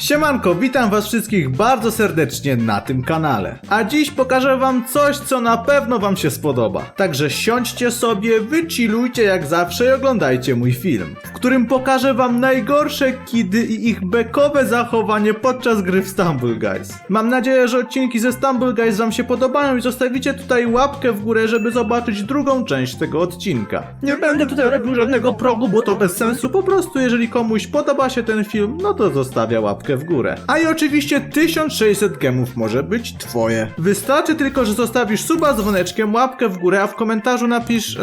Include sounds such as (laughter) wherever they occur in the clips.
Siemanko, witam was wszystkich bardzo serdecznie na tym kanale. A dziś pokażę wam coś, co na pewno wam się spodoba. Także siądźcie sobie, wychillujcie jak zawsze i oglądajcie mój film, w którym pokażę wam najgorsze kidy i ich bekowe zachowanie podczas gry w Stumble Guys. Mam nadzieję, że odcinki ze Stumble Guys wam się podobają i zostawicie tutaj łapkę w górę, żeby zobaczyć drugą część tego odcinka. Nie będę tutaj robił żadnego progu, bo to bez sensu. Po prostu, jeżeli komuś podoba się ten film, no to zostawia łapkę w górę. A i oczywiście 1600 gemów może być twoje. Wystarczy tylko, że zostawisz suba z dzwoneczkiem, łapkę w górę, a w komentarzu napisz... E,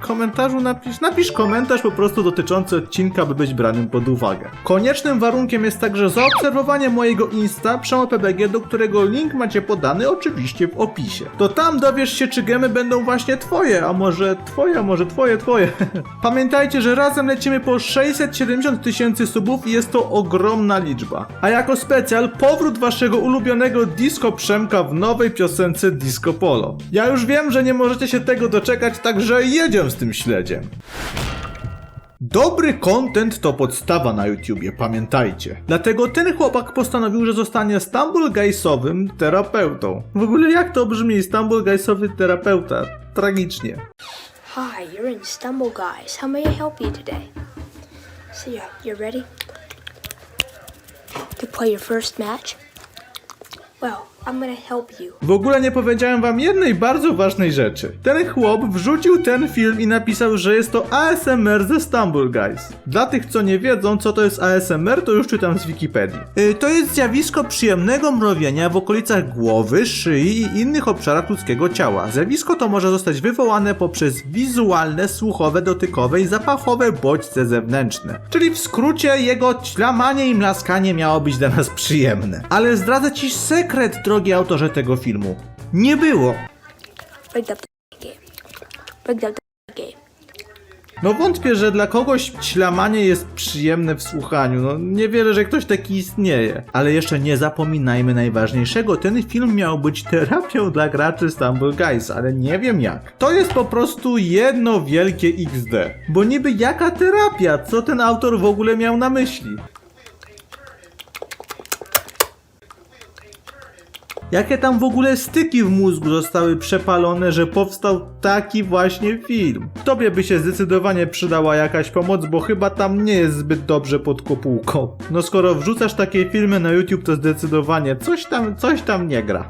w komentarzu napisz... Napisz komentarz po prostu dotyczący odcinka, by być branym pod uwagę. Koniecznym warunkiem jest także zaobserwowanie mojego Insta PrzemoPBG, do którego link macie podany oczywiście w opisie. To tam dowiesz się, czy gemy będą właśnie twoje, a może twoje, a może twoje, twoje. (laughs) Pamiętajcie, że razem lecimy po 670 tysięcy subów i jest to ogromna liczba. A jako specjal powrót waszego ulubionego disco Przemka w nowej piosence Disco Polo. Ja już wiem, że nie możecie się tego doczekać, także jedziemy z tym śledziem. Dobry content to podstawa na YouTubie, pamiętajcie. Dlatego ten chłopak postanowił, że zostanie Stumble Guysowym terapeutą. W ogóle jak to brzmi, Stumble Guysowy terapeuta? Tragicznie. Hi, you're in Stumble Guys. How may I help you today? So yeah, you ready play your first match? Well, I'm gonna help you. W ogóle nie powiedziałem wam jednej bardzo ważnej rzeczy. Ten chłop wrzucił ten film i napisał, że jest to ASMR ze Stumble Guys. Dla tych, co nie wiedzą, co to jest ASMR, to już czytam z Wikipedii. Yy, to jest zjawisko przyjemnego mrowienia w okolicach głowy, szyi i innych obszarach ludzkiego ciała. Zjawisko to może zostać wywołane poprzez wizualne, słuchowe, dotykowe i zapachowe bodźce zewnętrzne. Czyli w skrócie jego ćlamanie i mlaskanie miało być dla nas przyjemne. Ale zdradzę ci sekret, drogi autorze tego filmu. Nie było. No wątpię, że dla kogoś ćlamanie jest przyjemne w słuchaniu. No nie wierzę, że ktoś taki istnieje. Ale jeszcze nie zapominajmy najważniejszego. Ten film miał być terapią dla graczy Stumble Guys, ale nie wiem jak. To jest po prostu jedno wielkie XD. Bo niby jaka terapia? Co ten autor w ogóle miał na myśli? Jakie tam w ogóle styki w mózgu zostały przepalone, że powstał taki właśnie film? Tobie by się zdecydowanie przydała jakaś pomoc, bo chyba tam nie jest zbyt dobrze pod kopułką. No skoro wrzucasz takie filmy na YouTube, to zdecydowanie coś tam, coś tam nie gra.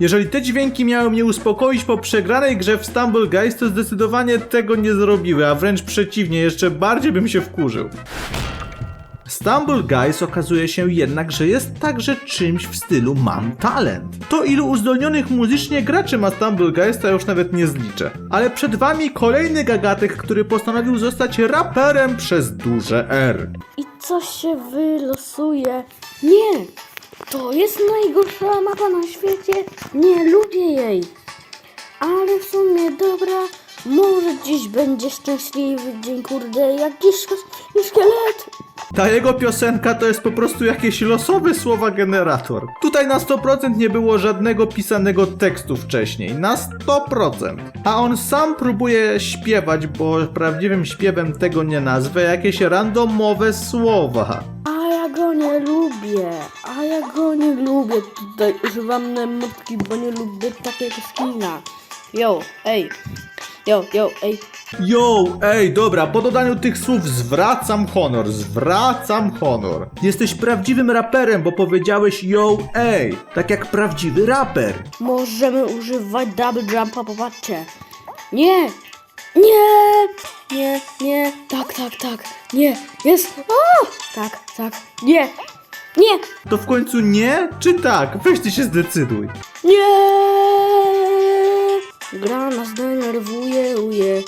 Jeżeli te dźwięki miały mnie uspokoić po przegranej grze w Stumble Guys, to zdecydowanie tego nie zrobiły, a wręcz przeciwnie, jeszcze bardziej bym się wkurzył. Stumble Guys okazuje się jednak, że jest także czymś w stylu mam talent. To ilu uzdolnionych muzycznie graczy ma Stumble Guys, to ja już nawet nie zliczę. Ale przed wami kolejny gagatek, który postanowił zostać raperem przez duże R. I coś się wylosuje. Nie! To jest najgorsza mapa na świecie. Nie lubię jej. Ale w sumie dobra. Może dziś będzie szczęśliwy dzień, kurde, jakiś szk- szkielet. Ta jego piosenka to jest po prostu jakieś losowe słowa generator. Tutaj na 100% nie było żadnego pisanego tekstu wcześniej. Na 100%. A on sam próbuje śpiewać, bo prawdziwym śpiewem tego nie nazwę, jakieś randomowe słowa. A ja go nie lubię. A ja go nie lubię. Tutaj używam nemotki, bo nie lubię takiego skina. Yo, ej. Yo, yo, ej. Yo, ej, dobra, po dodaniu tych słów zwracam honor, zwracam honor. Jesteś prawdziwym raperem, bo powiedziałeś yo, ej, tak jak prawdziwy raper. Możemy używać double jumpa, popatrzcie. Nie! Nie! Nie, nie, tak, tak, tak, nie, jest, o! Tak, tak, nie, nie, To w końcu nie, czy tak? Weź ty się zdecyduj. nie! Gra nas denerwuje, uje,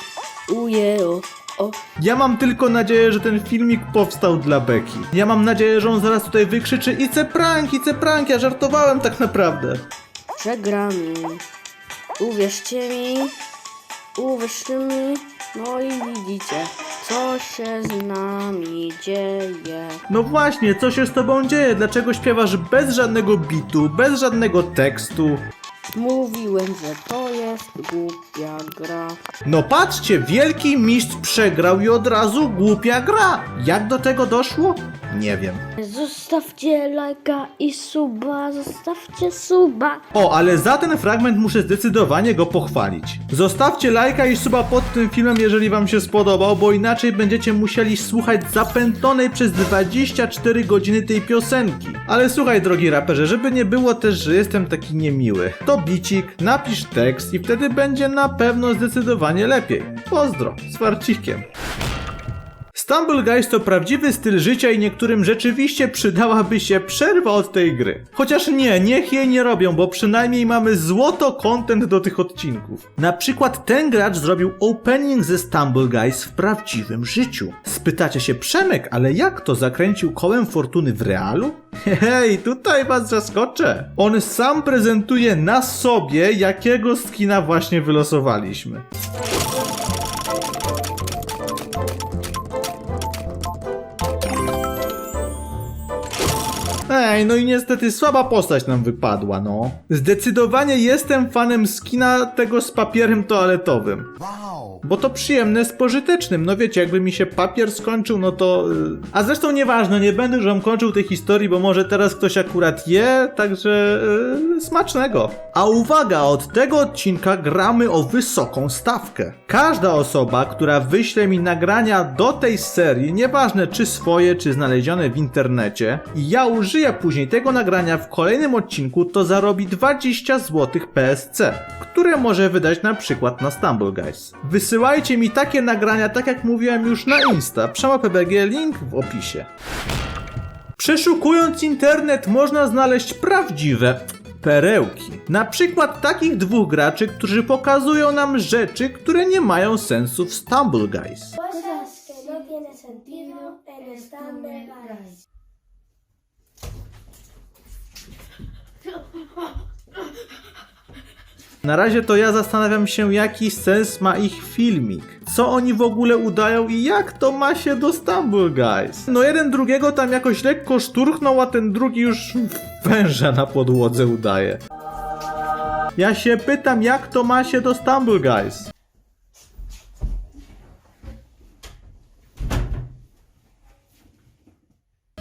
uje, o, o. Ja mam tylko nadzieję, że ten filmik powstał dla Beki. Ja mam nadzieję, że on zaraz tutaj wykrzyczy Ice prank, Ice prank, ja żartowałem tak naprawdę. Przegramy. Uwierzcie mi, uwierzcie mi, no i widzicie, co się z nami dzieje. No właśnie, co się z tobą dzieje? Dlaczego śpiewasz bez żadnego bitu, bez żadnego tekstu? Mówiłem, że to jest głupia gra. No patrzcie, wielki mistrz przegrał i od razu głupia gra. Jak do tego doszło? Nie wiem. Zostawcie lajka i suba, zostawcie suba. O, ale za ten fragment muszę zdecydowanie go pochwalić. Zostawcie lajka i suba pod tym filmem, jeżeli wam się spodobał, bo inaczej będziecie musieli słuchać zapętlonej przez 24 godziny tej piosenki. Ale słuchaj, drogi raperze, żeby nie było też, że jestem taki niemiły, to bicik, napisz tekst i wtedy będzie na pewno zdecydowanie lepiej. Pozdro, z farcikiem. Stumble Guys to prawdziwy styl życia i niektórym rzeczywiście przydałaby się przerwa od tej gry. Chociaż nie, niech jej nie robią, bo przynajmniej mamy złoto content do tych odcinków. Na przykład ten gracz zrobił opening ze Stumble Guys w prawdziwym życiu. Spytacie się, Przemek, ale jak to zakręcił kołem fortuny w realu? Hej, tutaj was zaskoczę. On sam prezentuje na sobie, jakiego skina właśnie wylosowaliśmy. Ej, no i niestety słaba postać nam wypadła, no. Zdecydowanie jestem fanem skina tego z papierem toaletowym. Bo to przyjemne z pożytecznym. No wiecie, jakby mi się papier skończył, no to. y, A zresztą nieważne, nie będę już wam kończył tej historii, bo może teraz ktoś akurat je, także y, smacznego. A uwaga, od tego odcinka gramy o wysoką stawkę. Każda osoba, która wyśle mi nagrania do tej serii, nieważne czy swoje, czy znalezione w internecie, i ja użyję później tego nagrania w kolejnym odcinku, to zarobi 20 zł PSC, które może wydać na przykład na Stumble Guys. Wysyłajcie mi takie nagrania, tak jak mówiłem już na Insta. Przema PBG, link w opisie. Przeszukując internet można znaleźć prawdziwe perełki. Na przykład takich dwóch graczy, którzy pokazują nam rzeczy, które nie mają sensu w Stumble Guys. Na razie to ja zastanawiam się, jaki sens ma ich filmik. Co oni w ogóle udają i jak to ma się do Stumble Guys? No jeden drugiego tam jakoś lekko szturchnął, a ten drugi już węża na podłodze udaje. Ja się pytam, jak to ma się do Stumble Guys?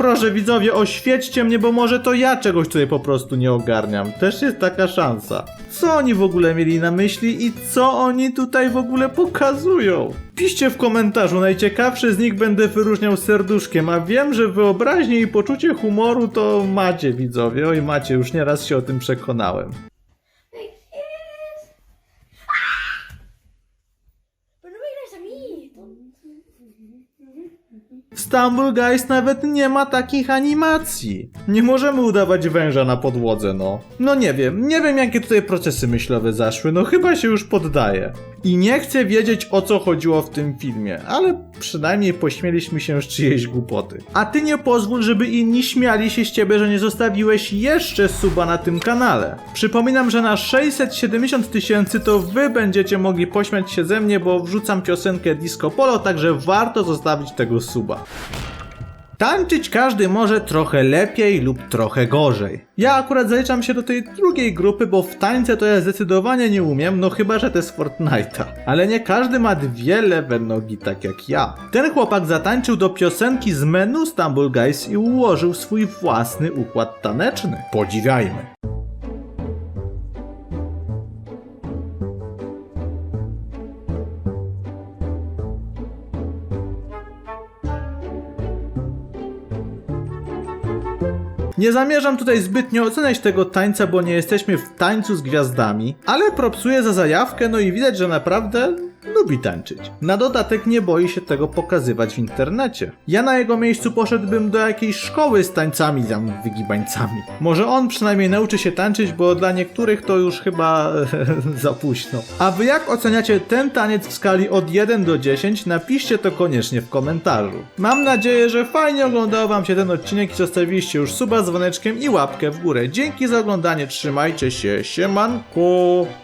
Proszę widzowie, oświećcie mnie, bo może to ja czegoś tutaj po prostu nie ogarniam. Też jest taka szansa. Co oni w ogóle mieli na myśli i co oni tutaj w ogóle pokazują? Piszcie w komentarzu, najciekawszy z nich będę wyróżniał serduszkiem, a wiem, że wyobraźnię i poczucie humoru to macie widzowie. Oj macie, już nieraz się o tym przekonałem. Pero no me crees a mí. W Stumble Guys nawet nie ma takich animacji. Nie możemy udawać węża na podłodze, no. No nie wiem, nie wiem jakie tutaj procesy myślowe zaszły, no chyba się już poddaję. I nie chcę wiedzieć o co chodziło w tym filmie, ale przynajmniej pośmieliśmy się z czyjejś głupoty. A ty nie pozwól, żeby inni śmiali się z ciebie, że nie zostawiłeś jeszcze suba na tym kanale. Przypominam, że na 670 tysięcy to wy będziecie mogli pośmiać się ze mnie, bo wrzucam piosenkę Disco Polo, także warto zostawić tego suba. Tańczyć każdy może trochę lepiej lub trochę gorzej. Ja akurat zaliczam się do tej drugiej grupy, bo w tańce to ja zdecydowanie nie umiem, no chyba, że to jest Fortnite'a. Ale nie każdy ma dwie lewe nogi tak jak ja. Ten chłopak zatańczył do piosenki z menu Stumble Guys i ułożył swój własny układ taneczny. Podziwiajmy. Nie zamierzam tutaj zbytnio oceniać tego tańca, bo nie jesteśmy w tańcu z gwiazdami, ale propsuję za zajawkę, no i widać, że naprawdę lubi tańczyć. Na dodatek nie boi się tego pokazywać w internecie. Ja na jego miejscu poszedłbym do jakiejś szkoły z tańcami tam wygibańcami. Może on przynajmniej nauczy się tańczyć, bo dla niektórych to już chyba (laughs) za późno. A wy jak oceniacie ten taniec w skali od 1 do 10? Napiszcie to koniecznie w komentarzu. Mam nadzieję, że fajnie oglądał wam się ten odcinek i zostawiliście już suba dzwoneczkiem i łapkę w górę. Dzięki za oglądanie, trzymajcie się, siemanko!